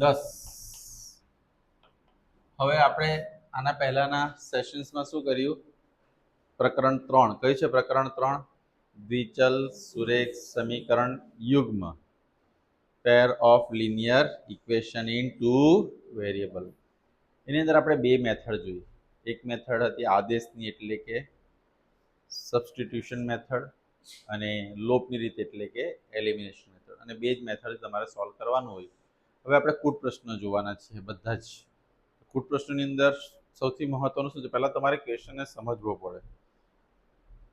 દસ. હવે આપણે આના પહેલાના સેશન્સમાં શું કર્યું? પ્રકરણ ત્રણ. કયું છે પ્રકરણ ત્રણ? દ્વિચલ સુરેખ સમીકરણ યુગ્મ. Pair of linear equation in two variable એની અંદર આપણે બે મેથડ જોઈ એક મેથડ હતી આદેશની એટલે કે સબસ્ટિટ્યુશન મેથડ અને લોપની રીત એટલે કે એલિમિનેશન મેથડ અને બે જ મેથડ તમારે સોલ્વ કરવાનું હોય. હવે આપણે કૂટ પ્રશ્નો જોવાના છે બધા જ. કૂટ પ્રશ્નોની અંદર સૌથી મહત્વનું શું છે? પહેલાં તમારે ક્વેશ્ચનને સમજવો પડે.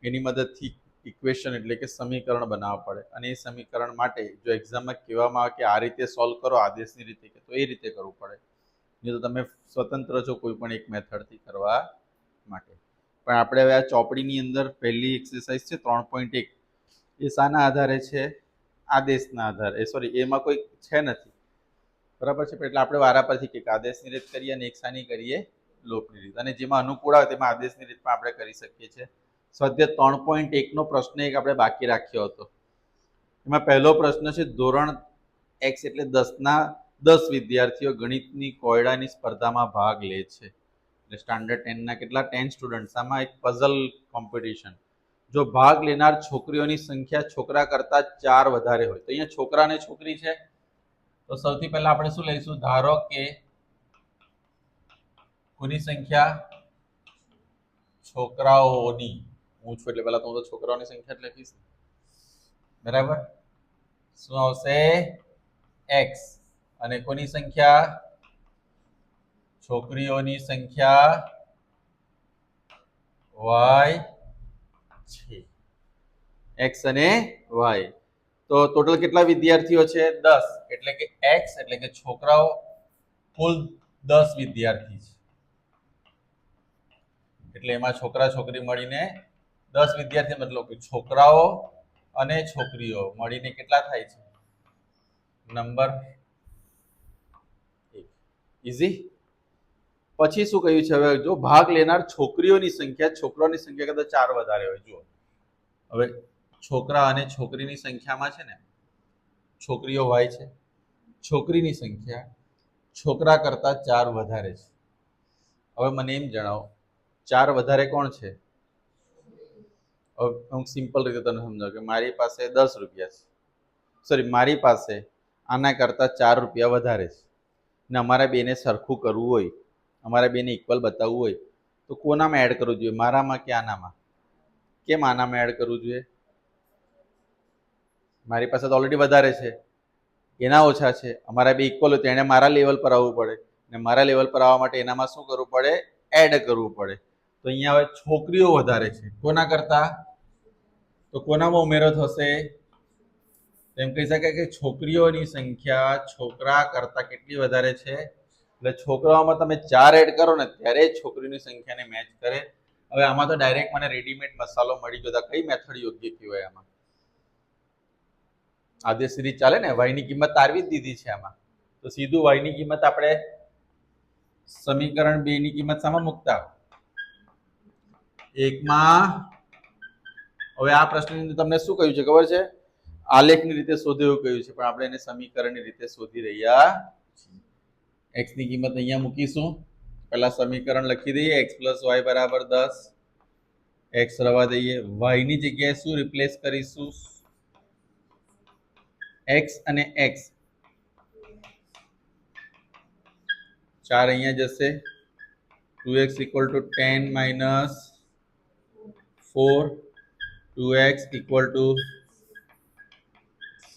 એની મદદથી ઇક્વેશન એટલે કે સમીકરણ બનાવવા પડે. અને એ સમીકરણ માટે જો એક્ઝામમાં કહેવામાં આવે કે આ રીતે સોલ્વ કરો, આદેશની રીતે કે તો એ રીતે કરવું પડે. નહીં તો તમે સ્વતંત્ર છો કોઈ પણ એક મેથડથી કરવા માટે. પણ આપણે હવે આ ચોપડીની અંદર પહેલી એક્સરસાઇઝ છે ત્રણ પોઈન્ટ એક. એ શાના આધારે છે? આદેશના આધારે. સોરી એમાં કોઈ છે નથી. બરાબર છે? એટલે આપણે વારા પરથી કંઈક આદેશની રીત કરીએ અને એકસાની કરીએ લોપની રીત. અને જેમાં અનુકૂળ આવે તેમાં આદેશની રીત પણ આપણે કરી શકીએ છીએ. સ્વાધ્યાય ત્રણ પોઈન્ટ એકનો પ્રશ્ન એક આપણે બાકી રાખ્યો હતો. એમાં પહેલો પ્રશ્ન છે, ધોરણ એક્સ એટલે દસના દસ વિદ્યાર્થીઓ ગણિતની કોયડાની સ્પર્ધામાં ભાગ લે છે. એટલે સ્ટાન્ડર્ડ ટેનના કેટલા? ટેન સ્ટુડન્ટ્સ આમાં એક પઝલ કોમ્પિટિશન જો ભાગ લેનાર છોકરીઓની સંખ્યા છોકરા કરતાં ચાર વધારે હોય. તો અહીંયા છોકરા અને છોકરી છે. તો સૌથી પહેલા આપણે શું લઈશું? ધારો કે કોની સંખ્યા છોકરાઓની. હું છું એટલે પહેલા તો હું તો છોકરાઓની સંખ્યા જ લખીશ. બરાબર? શું આવશે? એક્સ અને કોની સંખ્યા છોકરીઓની સંખ્યા વાય છે. એક્સ અને વાય તો ટોટલ કેટલા વિદ્યાર્થીઓ છે? દસ. એટલે કે એક્સ એટલે કે છોકરાઓ કુલ દસ વિદ્યાર્થી છે. એટલે એમાં છોકરા છોકરી મળીને દસ વિદ્યાર્થી મતલબ કે છોકરાઓ અને છોકરીઓ મળીને કેટલા થાય છે? નંબર ઇઝી પછી શું કહ્યું છે? હવે જો ભાગ લેનાર છોકરીઓની સંખ્યા, છોકરાઓની સંખ્યા કરતા ચાર વધારે હોય, જુઓ. હવે છોકરા અને છોકરીની સંખ્યામાં છે ને, છોકરીઓ હોય છે, છોકરીની સંખ્યા છોકરા કરતાં ચાર વધારે છે. હવે મને એમ જણાવો, ચાર વધારે કોણ છે? હવે હું સિમ્પલ રીતે તને સમજાવું કે મારી પાસે દસ રૂપિયા છે. સોરી મારી પાસે આના કરતાં ચાર રૂપિયા વધારે છે. ને અમારે બેને સરખું કરવું હોય, અમારે બેને ઇક્વલ બતાવવું હોય, તો કોનામાં એડ કરવું જોઈએ? મારામાં કે આનામાં? કેમ આનામાં એડ કરવું જોઈએ? મારી પાસે તો ઓલરેડી વધારે છે. એના ઓછા છે. અમારા બે ઇક્વલ હોય તો એણે મારા લેવલ પર આવવું પડે. ને મારા લેવલ પર આવવા માટે એનામાં શું કરવું પડે? એડ કરવું પડે. તો અહીંયા હવે છોકરીઓ વધારે છે. કોના કરતા? તો કોનામાં ઉમેરો થશે? એમ કહી શકાય કે છોકરીઓની સંખ્યા છોકરા કરતા કેટલી વધારે છે? એટલે છોકરાઓમાં તમે ચાર એડ કરો ને ત્યારે છોકરીની સંખ્યાને મેચ કરે. હવે આમાં તો ડાયરેક્ટ મને રેડીમેડ મસાલો મળી ગયો કઈ મેથડ યોગ્ય કહેવાય આમાં? આદેશ સિરીઝ ચાલે ને, વાયની કિંમત તારવી જ દીધી છે આમાં. તો સીધું વાયની કિંમત આપણે સમીકરણ બે ની કિંમત સામાં મૂકતા એકમાં, હવે આ પ્રશ્નની તમને શું કહ્યું છે ખબર છે? આલેખની રીતે શોધે એવું કહ્યું છે, પણ આપણે એને સમીકરણની રીતે શોધી રહ્યા એક્સની કિંમત અહીંયા મૂકીશું. પહેલા સમીકરણ લખી દઈએ એક્સ પ્લસ વાય બરાબર દસ. એક્સ રવા દઈએ. વાયની જગ્યાએ શું રિપ્લેસ કરીશું? એક્સ અને એક્સ ચાર અહીંયા જશે. Two x equal to ten minus four two x equal to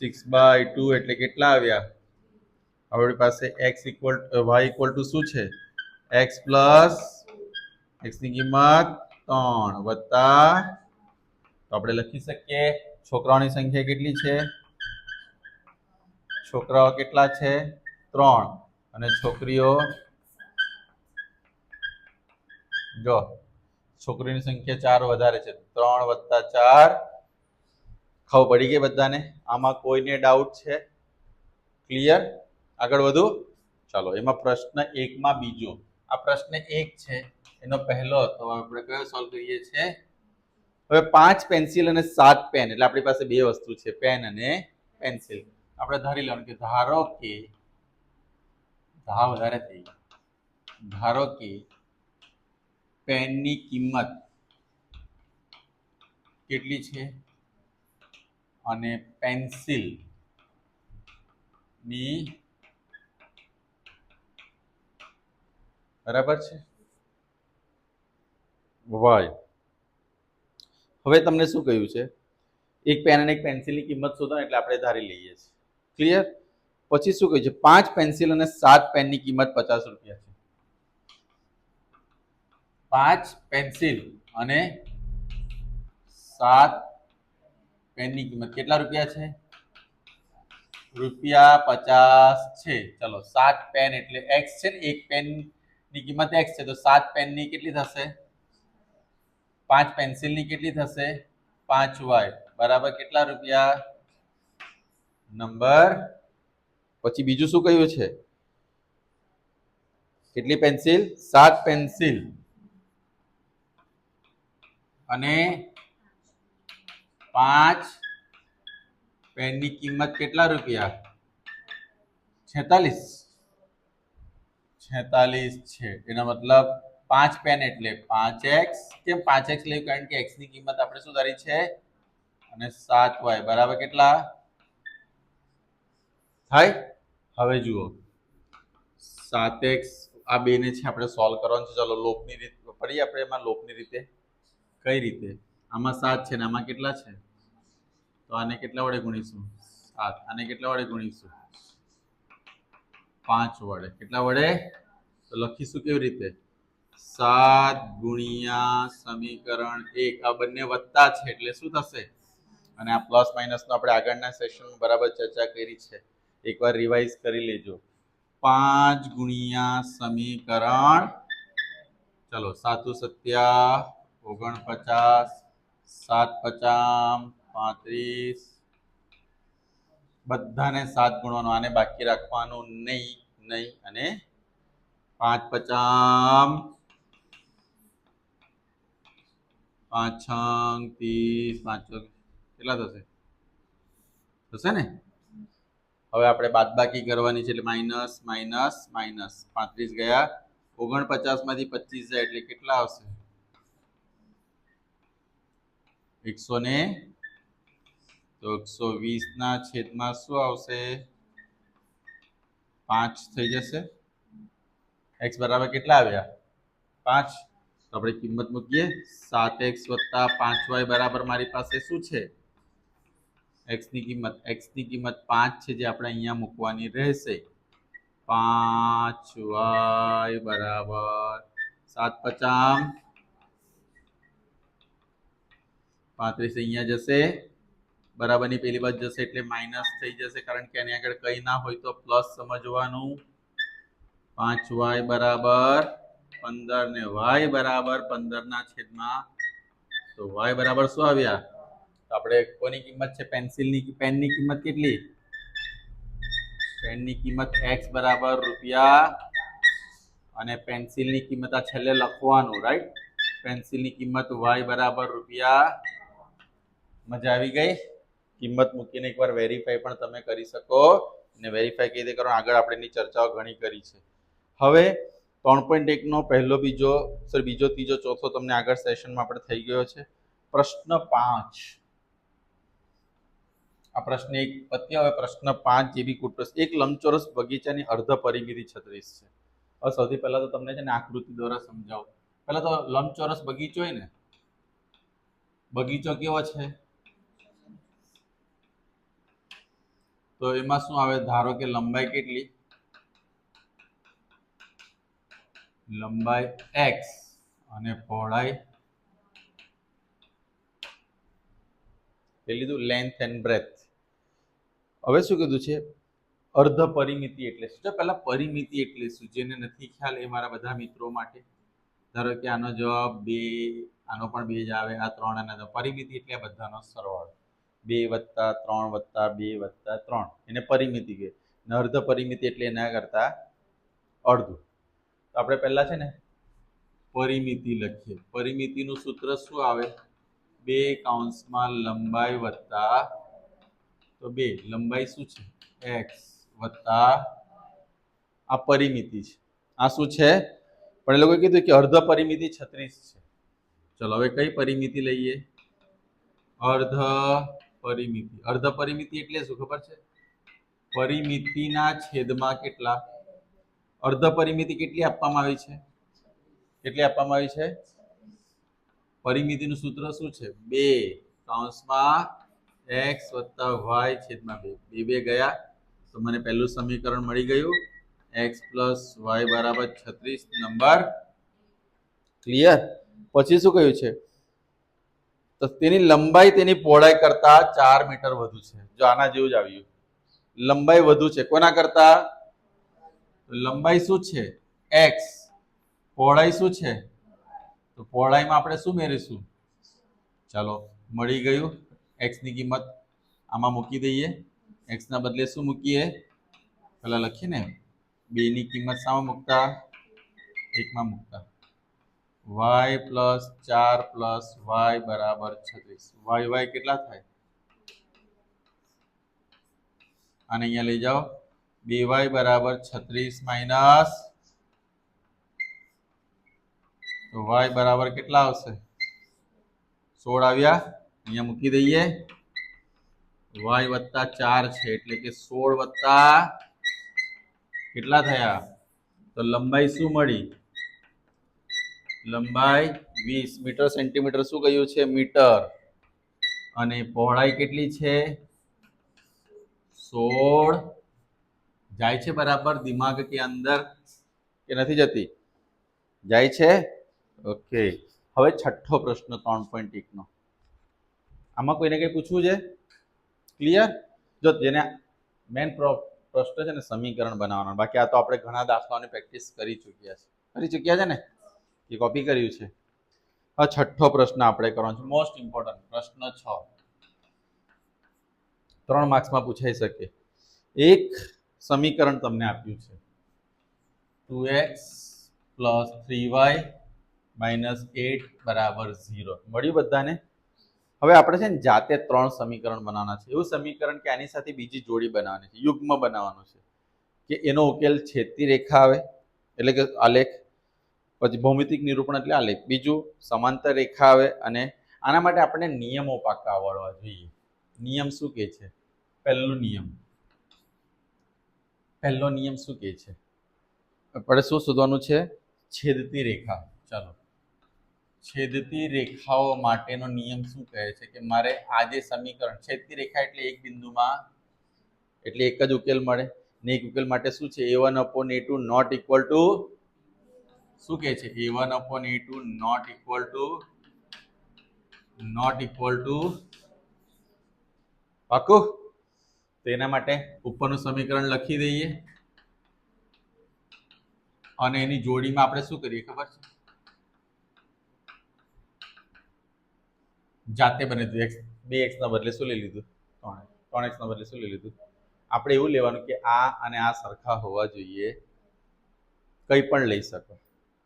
six by two એટલે કેટલા આવ્યા? આપણી પાસે x equal y equal to શું છે? એક્સ પ્લસ એક્સની કિંમત ત્રણ વત્તા, તો આપણે લખી શકીએ, છોકરાઓની સંખ્યા કેટલી છે? છોકરાઓ કેટલા છે? ત્રણ. અને છોકરીઓ? જો, છોકરીની સંખ્યા ચાર વધારે છે. ત્રણ વત્તા ચાર. ખબર પડી ગઈ બધાને? આમાં કોઈને ડાઉટ છે? ક્લિયર આગળ વધુ? ચાલો, એમાં પ્રશ્ન એકમાં બીજો. આ પ્રશ્ન એક છે. એનો પહેલો હતો. આપણે કયો સોલ્વ કરીએ છીએ? હવે પાંચ પેન્સિલ અને સાત પેન એટલે આપણી પાસે બે વસ્તુ છે. પેન અને પેન્સિલ આપણે ધારી લેવાનું કે ધારો કે ધા વધારે થઈ. ધારો કે પેનની કિંમત કેટલી છે? અને પેન્સિલની બરાબર છે? વાય હવે તમને શું કહ્યું છે? એક પેન અને એક પેન્સિલની કિંમત શોધો, એટલે આપણે ધારી લઈએ છીએ. ક્લિયર પછી શું કહ્યું છે? પાંચ પેન્સિલ અને સાત પેનની કિંમત પચાસ રૂપિયા છે. પાંચ પેન્સિલ અને સાત પેનની કિંમત કેટલા રૂપિયા છે? રૂપિયા પચાસ છે. ચલો, સાત પેન એટલે એક્સ છે ને, એક પેનની કિંમત એક્સ છે. તો સાત પેનની કેટલી થશે? પાંચ પેન્સિલની કેટલી થશે? પાંચ વાય બરાબર કેટલા રૂપિયા? નંબર. પછી બીજું શું કહ્યું છે? કેટલી પેન્સિલ? સાત પેન્સિલ. અને પાંચ પેનની કિંમત કેટલા રૂપિયા? છેતાલીસ. છેતાલીસ છે. એનો મતલબ પાંચ પેન એટલે પાંચ એક્સ. કેમ પાંચ એક્સ લેવું કારણ કે એક્સની કિંમત આપણે શું ધારી છે. અને સાત વાય. બરાબર કેટલા? થાય? હવે જુઓ. સાત એક્સ આ બેને છે, આપણે સોલ્વ કરવાનું છે. ચલો લોપની રીત ફરી આપણે એમાં લોપની રીતે. કઈ રીતે? આમાં સાત છે ને આમાં કેટલા છે? તો આને કેટલા વડે ગુણીશું? સાત. આને કેટલા વડે ગુણીશું? પાંચ વડે. કેટલા વડે? તો લખીશું કેવી રીતે? સાત ગુણ્યા સમીકરણ એક. આ બંને વત્તા છે, એટલે શું થશે? અને આ પ્લસ માઇનસનો આપણે આગળના સેશનમાં બરાબર ચર્ચા કરી છે. એકવાર રિવાઇઝ કરી લેજો. પાંચ ગુણ્યા સમીકરણ, ચલો સાતુ સત્યા ઓગણપચાસ સાત પચામ પાંત્રીસ. બધાને સાત ગુણવાનું, આને બાકી રાખવાનું નહીં નહીં, અને પાંચ પચામ પાંચ છંગ ત્રીસ, પાંચ કેટલા થશે? થશે ને? હવે આપણે બાદબાકી કરવાની છે એટલે માઇનસ માઇનસ માઇનસ. પાંત્રીસ ગયા. ઓગણપચાસમાંથી પચીસ જાય એટલે કેટલા આવશે? એકસો ને તો એકસો વીસના છેદમાં શું આવશે? પાંચ થઈ જશે. એક્સ બરાબર કેટલા આવ્યા? પાંચ. તો આપણે કિંમત મૂકીએ. સાત એક્સ વત્તા પાંચ વાય બરાબર મારી પાસે શું છે? એક્સની કિંમત એક્સની કિંમત પાંચ છે જે આપણે અહીંયા મૂકવાની રહેશે. પાંચ વાય બરાબર સાત પચામ પાંત્રીસ અહીંયા જશે. બરાબરની પેલી બાજુ જશે એટલે માઇનસ થઈ જશે કારણ કે એની આગળ કંઈ ના હોય તો પ્લસ સમજવાનું. પાંચ વાય બરાબર પંદર ને વાય બરાબર પંદરના છેદમાં. તો વાય બરાબર શું આવ્યા? તો આપણે કોની કિંમત છે? પેન્સિલની પેનની કિંમત કેટલી? પેનની કિંમત એક્સ બરાબર રૂપિયા અને પેન્સિલની કિંમત આ છેલ્લે લખવાનું રાઈટ પેન્સિલની કિંમત વાય બરાબર રૂપિયા. મજા આવી ગઈ? કિંમત મૂકીને એકવાર વેરીફાઈ પણ તમે કરી શકો. અને વેરીફાઈ કઈ રીતે કરો આગળ આપણે એની ચર્ચાઓ ઘણી કરી છે. હવે ત્રણ પોઈન્ટ એકનો પહેલો બીજો સર બીજો ત્રીજો ચોથો તમને આગળ સેશનમાં આપણે થઈ ગયો છે. પ્રશ્ન પાંચ. આ પ્રશ્ન એક પત્ય હવે પ્રશ્ન પાંચ જેવી કુટરસ એક લંબચોરસ બગીચાની અર્ધ પરિમિતિ છત્રીસ છે. હવે સૌથી પહેલા તો તમને છે ને આકૃતિ દ્વારા સમજાવો. પહેલા તો લંબચોરસ બગીચો હોય ને, બગીચો કેવો છે? તો એમાં શું આવે? ધારો કે લંબાઈ કેટલી? લંબાઈ એક્સ અને પહોળાઈ એ લીધું લેન્થ એન્ડ બ્રેથ હવે શું કીધું છે? અર્ધ પરિમિતિ એટલે શું? જો પહેલાં પરિમિતિ એટલે શું? જેને નથી ખ્યાલ એ મારા બધા મિત્રો માટે. ધારો કે આનો જવાબ બે, આનો પણ બે જ આવે. આ ત્રણ અને પરિમિતિ એટલે બધાનો સરવાળો. બે વત્તા ત્રણ વત્તા બે વત્તા ત્રણ. એને પરિમિતિ કહે. અને અર્ધ પરિમિતિ એટલે એના કરતા અડધું. તો આપણે પહેલાં છે ને, પરિમિતિ લખીએ. પરિમિતિનું સૂત્ર શું આવે? બે કાઉન્સમાં લંબાઈ વત્તા, તો બે, લંબાઈ શું છે? એક્સ વત્તા આ પરિમિતિ છે. આ શું છે? પણ એ લોકોએ કીધું કે અર્ધ પરિમિતિ છત્રીસ છે. ચલો, હવે કઈ પરિમિતિ લઈએ? અર્ધ પરિમિતિ. અર્ધ પરિમિતિ એટલે શું ખબર છે? પરિમિતિના છેદમાં કેટલા? અર્ધ પરિમિતિ કેટલી આપવામાં આવી છે? કેટલી આપવામાં આવી છે? પરિમિતિનું સૂત્ર શું છે? બે. કૌંસમાં એક્સ વત્તા વાય છેદમાં બે. બે બે ગયા. તો મને પહેલું સમીકરણ મળી ગયું. એક્સ પ્લસ વાય બરાબર છત્રીસ. નંબર. ક્લિયર? પછી શું કહ્યું છે? તો તેની લંબાઈ તેની પહોળાઈ કરતા ચાર મીટર વધુ છે. જો આના જેવું જ આવ્યું લંબાઈ વધુ છે. કોના કરતા? લંબાઈ શું છે? એક્સ. પહોળાઈ શું છે? તો પહોળાઈમાં આપણે શું મેળવીશું? ચાલો, મળી ગયું. એક્સની કિંમત આમાં મૂકી દઈએ. એક્સના બદલે શું મૂકીએ? પેલા લખીએ ને. બેની કિંમત શામાં મૂકતા? એકમાં મૂકતા. વાય પ્લસ ચાર પ્લસ વાય બરાબર છત્રીસ. વાય વાય કેટલા થાય? અને અહીંયા લઈ જાઓ. બે વાય બરાબર છત્રીસ માઇનસ તો વાય બરાબર કેટલા આવશે? સોળ આવ્યા. અહીંયા મૂકી દઈએ. વાય વત્તા ચાર છે, એટલે કે સોળ વત્તા કેટલા થયા? તો લંબાઈ શું મળી? લંબાઈ વીસ. મીટર સેન્ટીમીટર શું કહ્યું છે? મીટર. અને પહોળાઈ કેટલી છે? સોળ. જાય છે બરાબર? દિમાગ કે અંદર? કે નથી જતી? જાય છે? ઓકે. હવે છઠ્ઠો પ્રશ્ન, ત્રણ પોઈન્ટ એકનો આમાં કોઈને કંઈ પૂછવું છે? ક્લિયર જો જેને મેઇન પ્રશ્ન છે ને સમીકરણ બનાવવાનો. બાકી આ તો આપણે ઘણા દાખલાઓની પ્રેક્ટિસ કરી ચૂક્યા છે. કરી ચૂક્યા છે ને? એ કોપી કર્યું છે. હવે છઠ્ઠો પ્રશ્ન આપણે કરવાનો છે. મોસ્ટ ઇમ્પોર્ટન્ટ પ્રશ્ન છ. ત્રણ માર્ક્સમાં પૂછાઈ શકે. એક સમીકરણ તમને આપ્યું છે. Two x plus three y minus eight બરાબર ઝીરો. મળ્યું બધાને? હવે આપણે છે ને જાતે ત્રણ સમીકરણ બનાવવાના છે. એવું સમીકરણ કે આની સાથે બીજી જોડી બનાવવાની છે. યુગ્મ બનાવવાનું છે. કે એનો ઉકેલ છેદતી રેખા આવે, એટલે કે આલેખ, પછી ભૌમિતિક નિરૂપણ એટલે આલેખ. બીજું સમાંતર રેખા આવે અને આના માટે આપણે નિયમો પાકા આવડવા જોઈએ. નિયમ શું કહે છે? પહેલો નિયમ. પહેલો નિયમ શું કહે છે? આપણે શું શોધવાનું છે? છેદતી રેખા. ચાલો. છેદતી રેખાઓ માટેનો નિયમ શું કહે છે કે મારે આ જે સમીકરણ, છેદતી રેખા એટલે એક બિંદુમાં એટલે એક જ ઉકેલ મળે. ને એક ઉકેલ માટે શું છે? A one upon a two not equal to શું કહે છે? A one upon a two not equal to not equal to પાકું? તો એના માટે ઉપરનું સમીકરણ લખી દઈએ. અને એની જોડીમાં આપણે શું કરીએ ખબર છે? જાતે બને એક્સ બે એક્સના બદલે શું લઈ લીધું? ત્રણ ત્રણ એક્સના બદલે શું લઈ લીધું? આપણે એવું લેવાનું કે આ અને આ સરખા હોવા જોઈએ. કંઈ પણ લઈ શકો.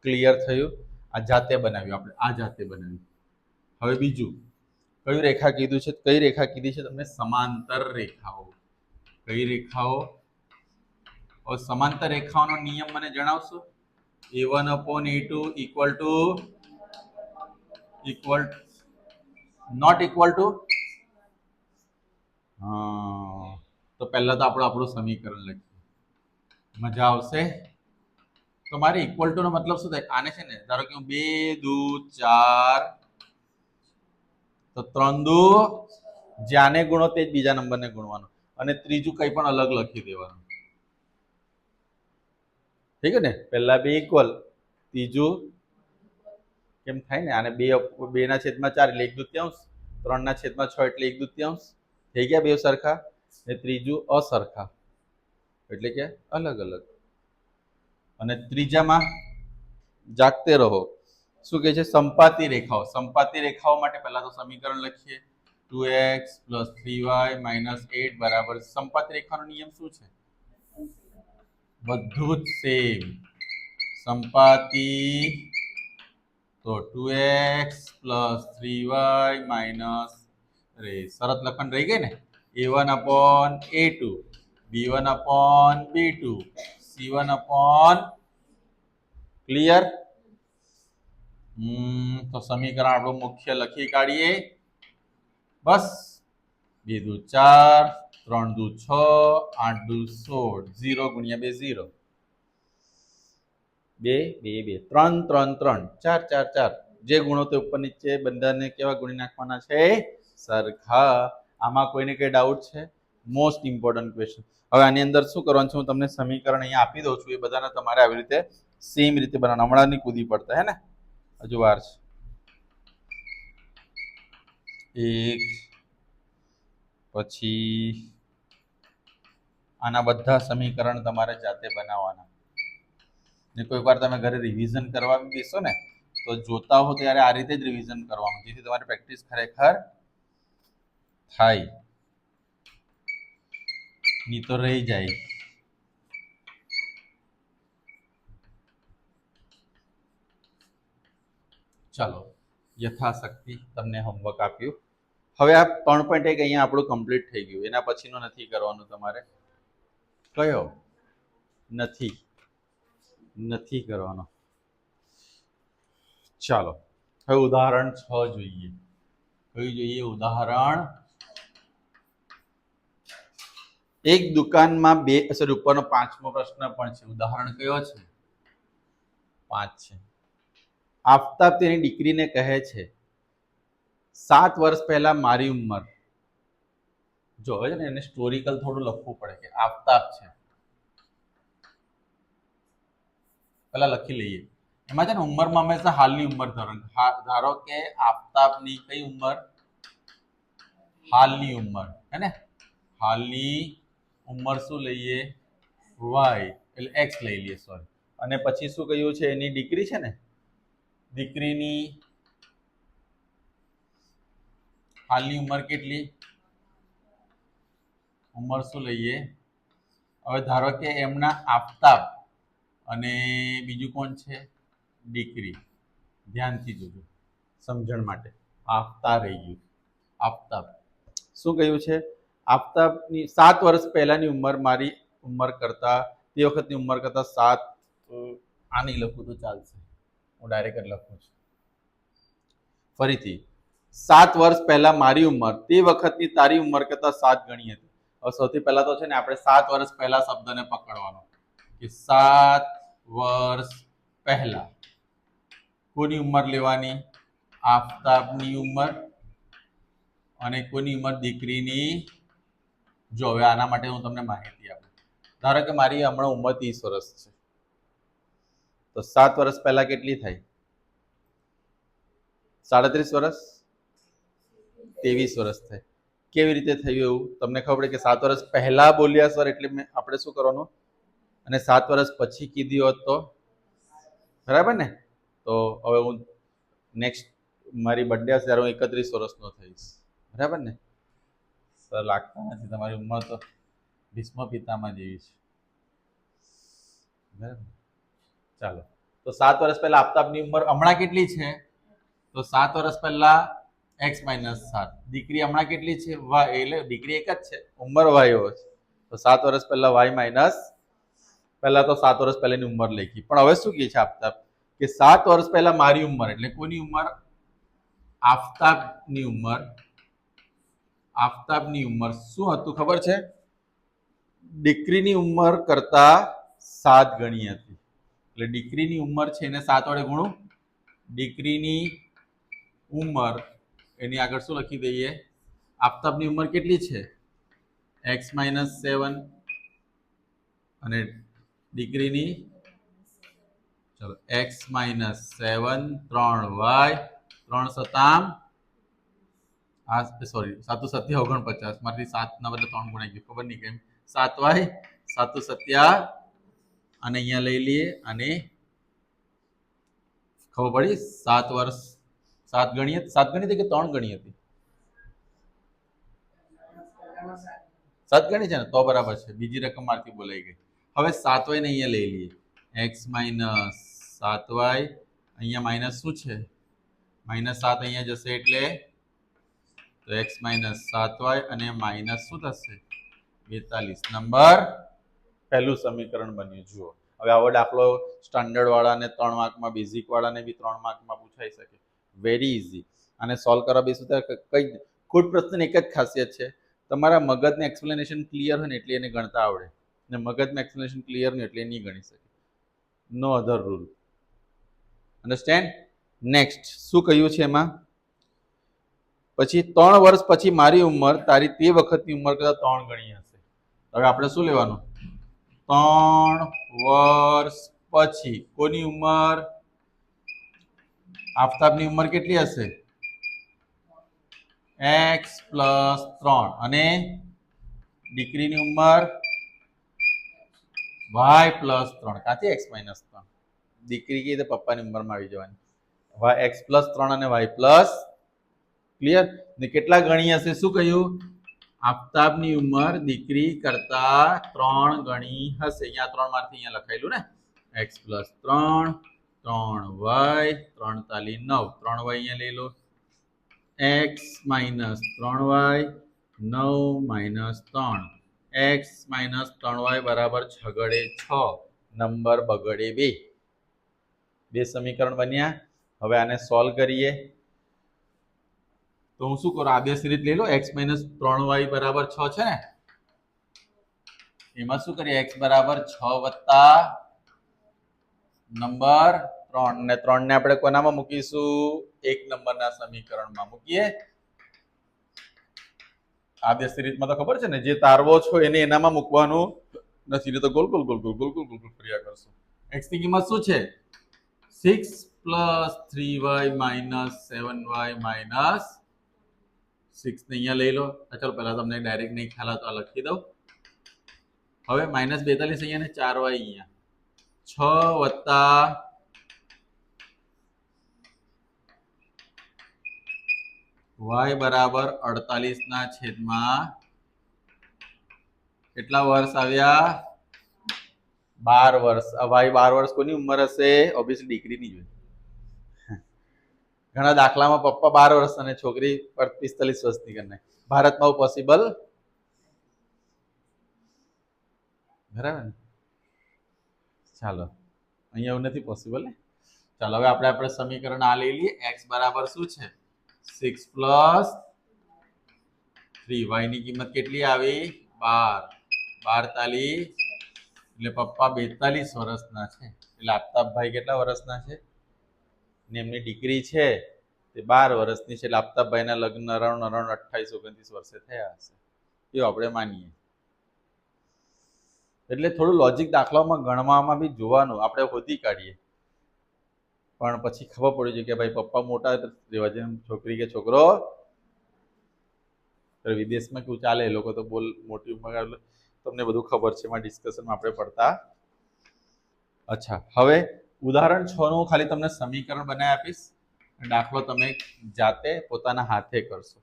ક્લિયર થયું? આ જાતે બનાવ્યું. આપણે આ જાતે બનાવ્યું. હવે બીજું. કયું રેખા કીધું છે? કઈ રેખા કીધી છે તમને? સમાંતર રેખાઓ. કઈ રેખાઓ? સમાંતર રેખાઓનો નિયમ મને જણાવશો? A one upon a two equal to equal not equal to તો પહેલા તો આપણે આપણું સમીકરણ લખીએ. મજા આવશે. તો મારે ઇક્વલ ટુ નો મતલબ શું થાય? આને છે ને, ધારો કે હું બે, દુ, ચાર, તો ત્રણ દુ, જ્યાંને ગુણો તે જ બીજા નંબરને ગુણવાનો. અને ત્રીજું કંઈ પણ અલગ લખી દેવાનું. ઠીક ને? પહેલા બે ઇક્વલ ત્રીજું કેમ થાય ને? આને બે બેના છેદમાં ચાર એટલે એક દુત્યાંશ, ત્રણના છેદમાં છ એટલે એક દુત્યાંશ. થઈ ગયા બે સરખા ને ત્રીજું અસરખા. એટલે કે અલગ અલગ. અને ત્રીજામાં જાગતે રહો. શું કહે છે? સંપાતી રેખાઓ. સંપાતી રેખાઓ માટે પહેલાં તો સમીકરણ લખીએ. Two x plus three y minus eight બરાબર. સંપાતી રેખાનો નિયમ શું છે? બધું જ સેમ. સંપાતી તો two x plus three y minus અરે શરત લખન રહી ગઈ ને a one upon a two b one upon b two c c one upon clear hmm તો સમીકરણ આપણું મુખ્ય લખી કાઢીએ બસ બે દુ ચાર ત્રણ દુ છ આઠ દુ સોળ ઝીરો ગુણ્યા બે ઝીરો બે બે બે. ત્રણ ત્રણ ત્રણ. ચાર ચાર ચાર. જે ગુણો તે ઉપર નીચે બધાને કેવા ગુણી નાખવાના છે? સરખા. આમાં કોઈને કઈ ડાઉટ છે? મોસ્ટ ઇમ્પોર્ટન્ટ ક્વેશ્ચન હવે આની અંદર શું કરવાનું છે? હું તમને સમીકરણ અહીંયા આપી દઉં છું. એ બધાને તમારે આવી રીતે સેમ રીતે બનાવવાનું. હમણાં નહીં કૂદી પડતા, હે ને? હજુ વાર છે. એક, પછી આના બધા સમીકરણ તમારે જાતે બનાવવાના. ને કોઈક વાર તમે ઘરે રિવિઝન કરવા બેસો ને, તો જોતા હો ત્યારે આ રીતે જ રિવિઝન કરવાનું, જેથી તમારી પ્રેક્ટિસ ખરેખર થાય. ની તો રહી જાય. ચાલો, યથાશક્તિ તમને હોમવર્ક આપ્યું. હવે આ ત્રણ પોઈન્ટ એક અહીંયા આપણું કમ્પ્લીટ થઈ ગયું. એના પછીનું નથી કરવાનું તમારે. કયો? નથી. નથી કરવાનો. ચાલો, હવે ઉદાહરણ છ જોઈએ. કયું જોઈએ ઉદાહરણ એક દુકાનમાં બે સોરી ઉપરનો પાંચમો પ્રશ્ન પણ છે. ઉદાહરણ કયો છે? પાંચ છે. આફતાબ તેની દીકરીને કહે છે, સાત વર્ષ પહેલા મારી ઉંમર. જો, હવે છે ને એને સ્ટોરિકલ થોડું લખવું પડે કે આફતાબ છે. પેલા લખી લઈએ. એમાં છે ને ઉંમરમાં હંમેશા હાલની ઉંમર ધારો હા- ધારો કે આફતાબની કઈ ઉંમર? હાલની ઉંમર. હે ને? હાલની ઉંમર શું લઈએ? વાય. એટલે એક્સ લઈ લઈએ, સોરી. અને પછી શું કહ્યું છે? એની દીકરી છે ને? દીકરીની હાલની ઉંમર કેટલી? ઉંમર શું લઈએ? હવે ધારો કે એમના આફતાબ અને બીજું કોણ છે? દીકરી. ધ્યાનથી જોજો. સમજણ માટે. આપતા રહી ગયું. આફતાબ શું કહ્યું છે? આફતાબની સાત વર્ષ પહેલાંની ઉંમર મારી ઉંમર કરતાં, તે વખતની ઉંમર કરતાં સાત આ નહીં લખું તો ચાલશે. હું ડાયરેક્ટ લખું છું. ફરીથી. સાત વર્ષ પહેલાં મારી ઉંમર, તે વખતની તારી ઉંમર કરતાં સાત ગણી હતી. હવે સૌથી પહેલાં તો છે ને, આપણે સાત વર્ષ પહેલાં શબ્દને પકડવાનો. કે સાત વર્ષ પહેલા. કોની ઉંમર લેવાની? આફતાબની ઉંમર અને કોની ઉંમર દીકરીની? જો, હવે આના માટે હું તમને માહિતી આપું. ધારો કે મારી હમણાં ઉંમર ત્રીસ વર્ષ છે. તો સાત વર્ષ પહેલા કેટલી થાય સાડત્રીસ વર્ષ? ત્રેવીસ વર્ષ થાય કેવી રીતે થયું એવું? તમને ખબર પડે કે સાત વર્ષ પહેલા બોલ્યા, સર, એટલે આપણે શું કરવાનું? અને સાત વર્ષ પછી કીધી હોત તો? બરાબર ને? તો હવે હું નેક્સ્ટ મારી બર્થડે હશે ત્યારે હું એકત્રીસ વર્ષનો થઈશ. બરાબર ને? સર, લાગતા નથી તમારી ઉંમર તો ભીષ્મ પિતામાં જેવી છે. બરાબર ચાલો. તો સાત વર્ષ પહેલા આફતાબની ઉંમર હમણાં કેટલી છે? તો સાત વર્ષ પહેલા એક્સ માઇનસ સાત. દીકરી હમણાં કેટલી છે? વાય એટલે દીકરી એક જ છે. ઉંમર વાય છે તો સાત વર્ષ પહેલા વાય માઇનસ પહેલા તો સાત વર્ષ પહેલાની ઉંમર લખી. પણ હવે શું કહે છે આફતાબ કે સાત વર્ષ પહેલા મારી ઉંમર એટલે કોની ઉંમર? આફતાબની ઉંમર. આફતાબની ઉંમર શું હતું ખબર છે? દીકરીની ઉંમર કરતા સાત ગણી હતી. એટલે દીકરીની ઉંમર છે એને સાત વડે ગુણું. દીકરીની ઉંમર, એની આગળ શું લખી દઈએ? આફતાબની ઉંમર કેટલી છે? એક્સ માઇનસ સેવન અને દીકરીની ચલો એક્સ માઇનસ સેવન ત્રણ વાય ત્રણ સતામ. આ સોરી સાતુ સત્યા ઓગણપચાસ. મારાથી સાતના બદલે ત્રણ ગુણાઈ ગયું. ખબર નહીં કેમ? સાત વાય સાતુ સત્યા. અને અહીંયા લઈ લઈએ અને ખબર પડી? સાત વર્ષ, સાત ગણી હતી? સાત ગણી હતી કે ત્રણ ગણી હતી? સાત ગણી છે ને? તો બરાબર છે. બીજી રકમ મારથી બોલાઈ ગઈ. હવે સાત વાય ને અહીંયા લઈ લઈએ. એક્સ માઇનસ સાત વાય અહીંયા માઇનસ શું છે? માઇનસ સાત અહીંયા જશે એટલે તો એક્સ માઇનસ સાત વાય અને માઇનસ શું થશે? બેતાલીસ. નંબર પહેલું સમીકરણ બન્યું, જુઓ. હવે આવો દાખલો સ્ટાન્ડર્ડ વાળાને ત્રણ માર્કમાં બેઝિક વાળાને બી ત્રણ માર્કમાં પૂછાઈ શકે. વેરી ઇઝી અને સોલ્વ કરવા બેસું તો કઈ ખુદ પ્રશ્ન એક જ ખાસિયત છે. તમારા મગજને એક્સપ્લેનેશન ક્લિયર હોય ને એટલે એને ગણતા આવડે. ને મગજમાં એક્સપ્લેનેશન ક્લિયર નહીં એટલે નહીં ગણી શકે. No other rule understand next શું કહ્યું છે એમાં? પછી ત્રણ વર્ષ પછી મારી ઉંમર, તારી તે વખતની ઉંમર કરતાં ત્રણ ગણી હશે. હવે આપણે શું લેવાનું? ત્રણ વર્ષ પછી. કોની ઉંમર? આફતાબની ઉંમર કેટલી હશે? એક્સ પ્લસ ત્રણ. અને દીકરીની ઉંમર? વાય પ્લસ ત્રણ. કાંથી એક્સ માઇનસ ત્રણ? દીકરી કીધે પપ્પાની ઉંમરમાં આવી જવાની? વાય એક્સ પ્લસ ત્રણ અને વાય પ્લસ ક્લિયર ને કેટલા ગણી હશે? શું કહ્યું? આફતાબની ઉંમર દીકરી કરતા ત્રણ ગણી હશે. અહીંયા ત્રણમાંથી અહીંયા લખાયેલું ને? એક્સ પ્લસ ત્રણ ત્રણ વાય ત્રણ તાલી નવ. ત્રણ વાય અહીંયા લઈ લો. એક્સ માઇનસ ત્રણ વાય નવ માઇનસ ત્રણ. એક્સ માઇનસ ત્રણ વાય બરાબર છગડે છ. નંબર બગડે બે. બે સમીકરણ બન્યા. હવે આને સોલ્વ કરીએ. તો હું શું કરું? આ બે સિરીઝ લઈ લો. એક્સ માઇનસ ત્રણ વાય બરાબર છ છે ને? એમાં શું કરીએ? એક્સ બરાબર છ વત્તા નંબર ત્રણ. ને ત્રણ ને આપણે કોનામાં મૂકીશું? એક નંબરના સમીકરણમાં મૂકીએ. આ રીતમાં તો ખબર છે ને, જે તારવો છો એને એનામાં મૂકવાનું નથી. તો ગોલ ગોલ ગોલ ગોલ ગોલ ગોલ ગોલ ગોલ ફર્યા કરશું. એક્સની કિંમત શું છે? Six plus three y minus seven y minus six ને અહીંયા લઈ લો. ચાલો, પહેલાં તમને ડાયરેક્ટ નહીં ખ્યાલ તો આ લખી દઉં. હવે માઇનસ બેતાલીસ અહીંયા ને ચાર વાય અહીંયા. છ વત્તા વાય બરાબર અડતાલીસ ના છેદમાં કેટલા વર્ષ આવ્યા? બાર વર્ષ. વાય બાર વર્ષ કોની ઉંમર હશે? ઓબ્વિયસલી ડિગ્રીની જોઈએ ઘણા દાખલામાં પપ્પા બાર વર્ષ અને છોકરી પિસ્તાલીસ વર્ષની કરીને ભારતમાં પોસિબલ બરાબર ને? ચાલો. અહીંયા એવું નથી પોસિબલ ને? ચાલો, હવે આપણે આપણે સમીકરણ આ લઈ લઈએ. એક્સ બરાબર શું છે? સિક્સ પ્લસ થ્રી વાયની કિંમત કેટલી આવી? બાર. બારતાલીસ. એટલે પપ્પા બેતાલીસ વર્ષના છે. એટલે આફતાબભાઈ કેટલા વર્ષના છે? ને એમની દીકરી છે તે બાર વર્ષની છે. એટલે આફતાબભાઈના લગ્ન અરાઉન્ડ અરાઉન્ડ અઠ્ઠાવીસ, ઓગણત્રીસ વર્ષે થયા હશે. એવું આપણે માનીએ. એટલે થોડું લોજિક દાખલામાં ગણવામાં બી જોવાનું. આપણે હોતી કાઢીએ. પણ પછી ખબર પડી છે કે ભાઈ પપ્પા મોટા રહેવા જેમ છોકરી કે છોકરો વિદેશમાં કેવું ચાલે? એ લોકો તો બોલ મોટી ઉંમર તમને બધું ખબર છે. એમાં ડિસ્કશનમાં આપણે પડતા. અચ્છા, હવે ઉદાહરણ છ નું ખાલી તમને સમીકરણ બનાવી આપીશ દાખલો તમે જાતે પોતાના હાથે કરશો.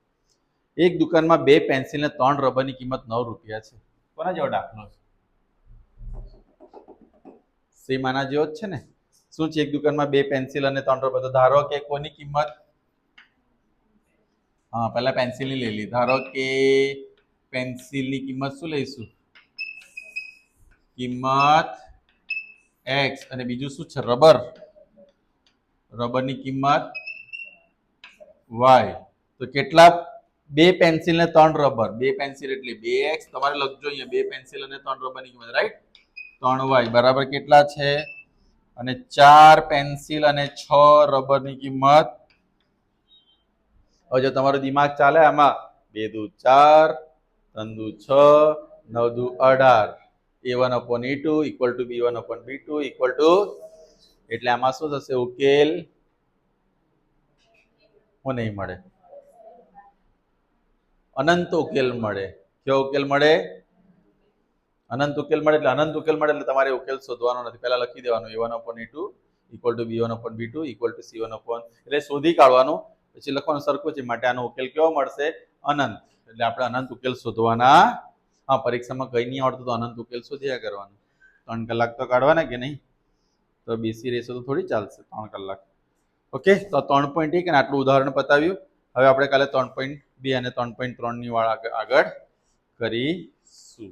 એક દુકાનમાં બે પેન્સિલ ને ત્રણ રબરની કિંમત નવ રૂપિયા છે. કોના જેવો દાખલો છે? સેમ જેવો જ છે ને? શું છે? એક દુકાનમાં બે પેન્સિલ અને ત્રણ રબર તો ધારો કે કોની કિંમત? હા, પહેલા પેન્સિલની લઈ લી. ધારો કે પેન્સિલની કિંમત શું લઈશું? કિંમત એક્સ અને બીજું શું છે? રબર. રબરની કિંમત વાય તો કેટલા? બે પેન્સિલ ને ત્રણ રબર. બે પેન્સિલ એટલે બે એક્સ તમારે લખજો અહીંયા. બે પેન્સિલ અને ત્રણ રબરની કિંમત રાઈટ ત્રણ વાય બરાબર કેટલા છે? અને ચાર પેન્સિલ અને છ રબરની કિંમત. હવે જો તમારું દિમાગ ચાલે, આમાં બે દુ ચાર, ત્રણ દુ છ, નવ દુ અઢાર. A one upon a two equal to b one upon b two equal to. એટલે આમાં શું થશે? ઉકેલ હું નહીં મળે. અનંત ઉકેલ મળે. કયો ઉકેલ મળે? અનંત ઉકેલ મળે એટલે અનંત ઉકેલ મળે એટલે તમારે ઉકેલ શોધવાનો નથી. પહેલા લખી દેવાનું. A one upon a two equal to b one upon b two equal to c one upon એટલે શોધી કાઢવાનું. પછી લખવાનું સરખું છે. માટે આનો ઉકેલ કેવો મળશે? અનંત. એટલે આપણે અનંત ઉકેલ શોધવાના. હા, પરીક્ષામાં કઈ નહીં આવડતું તો અનંત ઉકેલ શોધ્યા કરવાનું. ત્રણ કલાક તો કાઢવાના કે નહીં? તો બીસી રહેશે તો થોડી ચાલશે. ત્રણ કલાક. ઓકે? તો ત્રણ પોઈન્ટ એક અને આટલું ઉદાહરણ બતાવ્યું. હવે આપણે કાલે ત્રણ પોઈન્ટ બે અને ત્રણ પોઈન્ટ ત્રણની વાળ આગળ કરીશું.